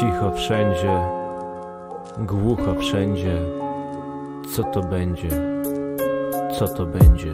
Cicho wszędzie, głucho wszędzie. Co to będzie? Co to będzie?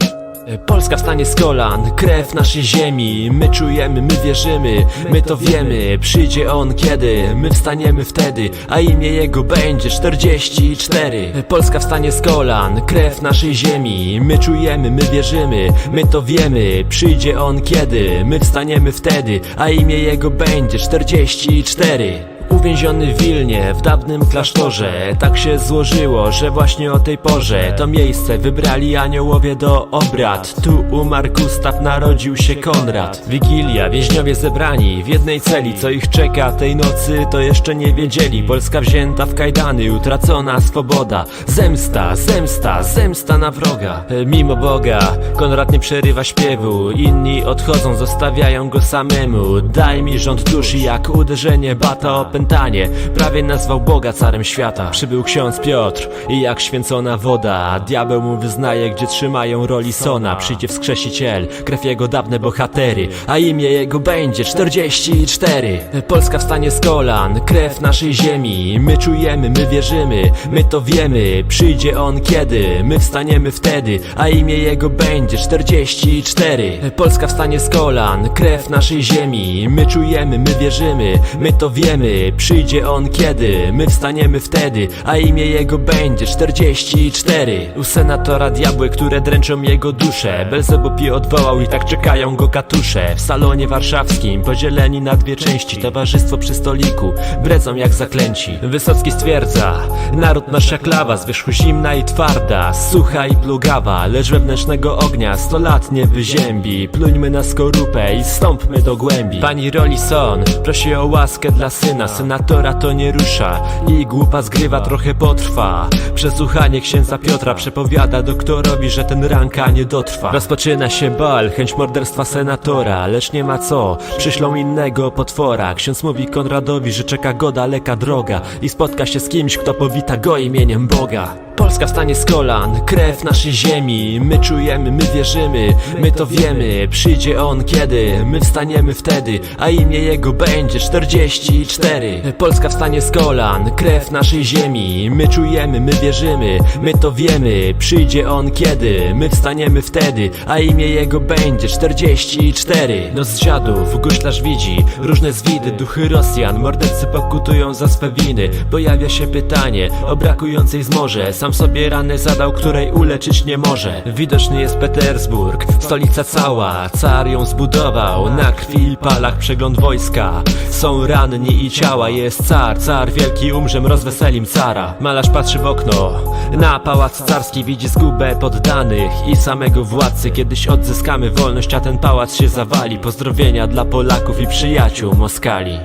Polska wstanie z kolan, krew naszej ziemi. My czujemy, my wierzymy, my to wiemy. Przyjdzie on kiedy, my wstaniemy wtedy A imię jego będzie 44 Polska wstanie z kolan, krew naszej ziemi. My czujemy, my wierzymy, my to wiemy. Przyjdzie on kiedy, my wstaniemy wtedy A imię jego będzie 44 Uwięziony w Wilnie, w dawnym klasztorze. Tak się złożyło, że właśnie o tej porze To miejsce wybrali aniołowie do obrad. Tu umarł Gustaw, narodził się Konrad. Wigilia, więźniowie zebrani w jednej celi. Co ich czeka tej nocy, to jeszcze nie wiedzieli. Polska wzięta w kajdany, utracona swoboda. Zemsta, zemsta, zemsta na wroga. E, Mimo Boga, Konrad nie przerywa śpiewu. Inni odchodzą, zostawiają go samemu. Daj mi rząd duszy jak uderzenie bata opętanie Prawie nazwał Boga carem świata. Przybył ksiądz Piotr i jak święcona woda. Diabeł mu wyznaje, gdzie trzymają Rolisona Przyjdzie wskrzesiciel, krew jego dawne bohatery A imię jego będzie 44 Polska wstanie z kolan, krew naszej ziemi. My czujemy, my wierzymy, my to wiemy. Przyjdzie on kiedy, my wstaniemy wtedy A imię jego będzie 44 Polska wstanie z kolan, krew naszej ziemi. My czujemy, my wierzymy, my to wiemy Przyjdzie on kiedy, my wstaniemy wtedy A imię jego będzie 44 U senatora diabły, które dręczą jego duszę Belzebub je odwołał i tak czekają go katusze. W salonie warszawskim, podzieleni na dwie części Towarzystwo przy stoliku, bredzą jak zaklęci. Wysocki stwierdza Naród nasza klawa, z wierzchu zimna i twarda Sucha i plugawa, lecz wewnętrznego ognia Sto lat nie wyziębi. Pluńmy na skorupę i stąpmy do głębi. Pani Rolison prosi o łaskę dla syna Senatora to nie rusza i głupa zgrywa trochę potrwa. Przesłuchanie księdza Piotra przepowiada doktorowi, że ten ranka nie dotrwa. Rozpoczyna się bal, chęć morderstwa senatora Lecz nie ma co, przyślą innego potwora. Ksiądz mówi Konradowi, że czeka go daleka droga I spotka się z kimś, kto powita go imieniem Boga Polska wstanie z kolan, krew naszej ziemi. My czujemy, my wierzymy, my to wiemy. Przyjdzie on kiedy, my wstaniemy wtedy A imię jego będzie 44 Polska wstanie z kolan, krew naszej ziemi. My czujemy, my wierzymy, my to wiemy. Przyjdzie on kiedy, my wstaniemy wtedy A imię jego będzie 44 No z dziadów guślarz widzi różne zwidy. Duchy Rosjan, mordercy pokutują za swe winy. Pojawia się pytanie o brakującej zmorze. Sam sobie ranę zadał, której uleczyć nie może. Widoczny jest Petersburg, stolica cała. Car ją zbudował, na krwi i palach przegląd wojska. Są ranni i ciała, jest car. Car wielki umrzem, rozweselim cara. Malarz patrzy w okno, na pałac carski Widzi zgubę poddanych i samego władcy. Kiedyś odzyskamy wolność, a ten pałac się zawali. Pozdrowienia dla Polaków i przyjaciół Moskali